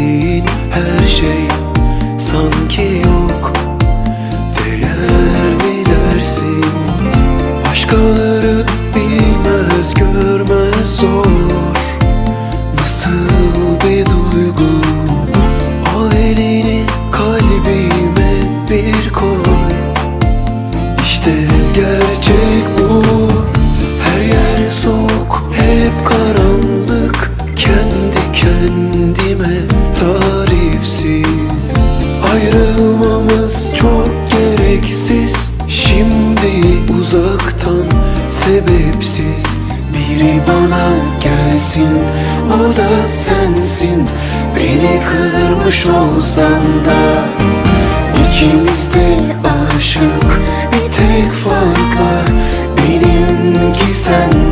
İstediğin her şey sanki yok Ayrılmamız çok gereksiz. Şimdi uzaktan sebepsiz. Biri bana gelsin o da sensin. Beni kırmış olsan da. İkimiz de aşık bir tek farkla. Benimki senden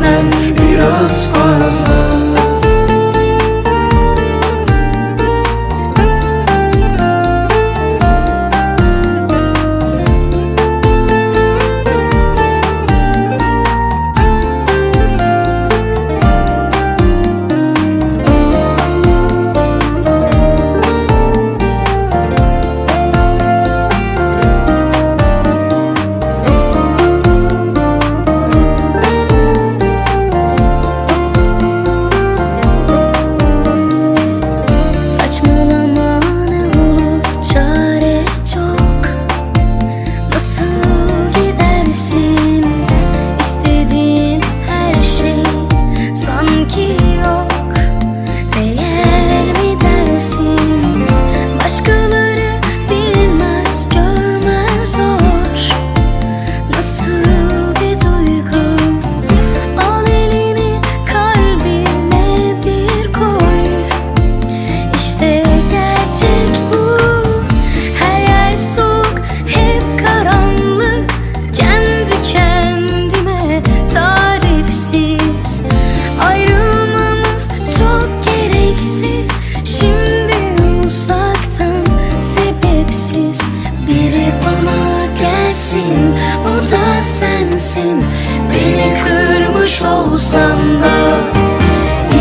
sensin. Beni kırmış olsan da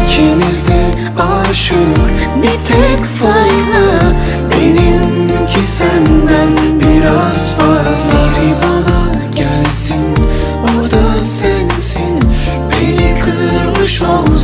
İkimiz de aşık. Bir tek farkla Benimki senden biraz fazla. Biri bana gelsin o da sensin. Beni kırmış olsan